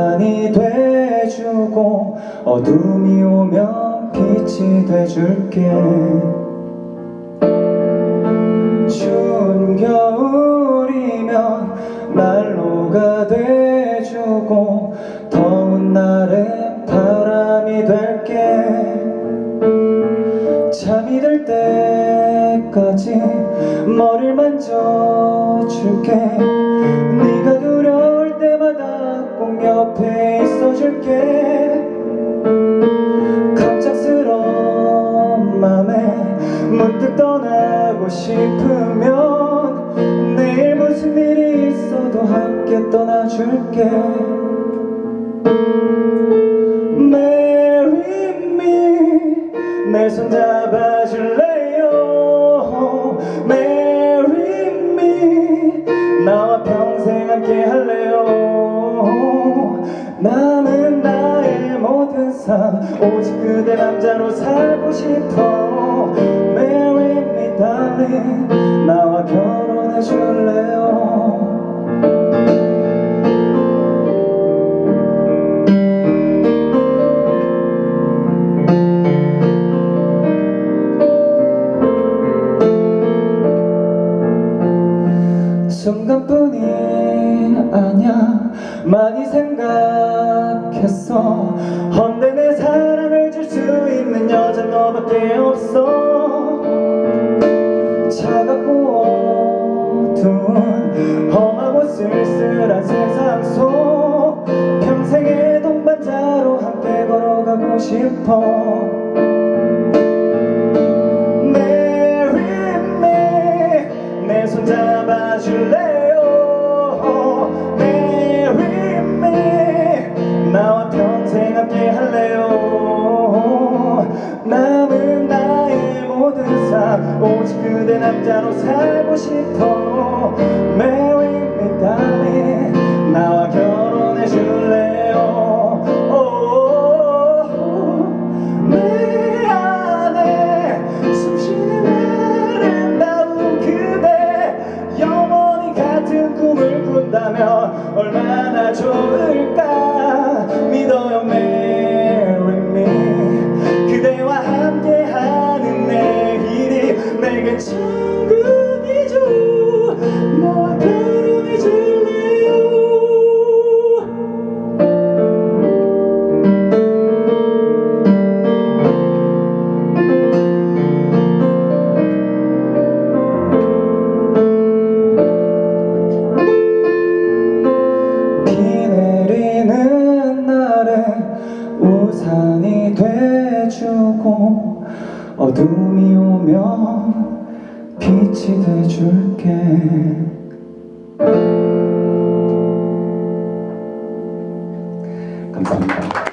우산이 돼주고 어둠이 오면 빛이 돼줄게. 추운 겨울이면 난로가 돼주고 더운 날에 바람이 될게. 잠이 들 때까지 머리를 만져줄게. 네가 떠나고 싶으면 내일 무슨 일이 있어도 함께 떠나줄게. Marry me. 내손 잡아줄래요? Marry me. 나와 평생 함께 할래요? 나는 나의 모든 삶 오직 그대 남자로 살고 싶어 Darling 나와 결혼해 줄래요? 순간뿐이 아냐 많이 생각했어. 헌데 내사 어두운 험하고 쓸쓸한 세상 속 평생의 동반자로 함께 걸어가고 싶어. 잡아줄래요? Marry me 나와 평생 함께 할래요 남자로 살고 싶어 Marry me darling 나와 우산이 돼주고 어둠이 오면 빛이 돼줄게. 감사합니다.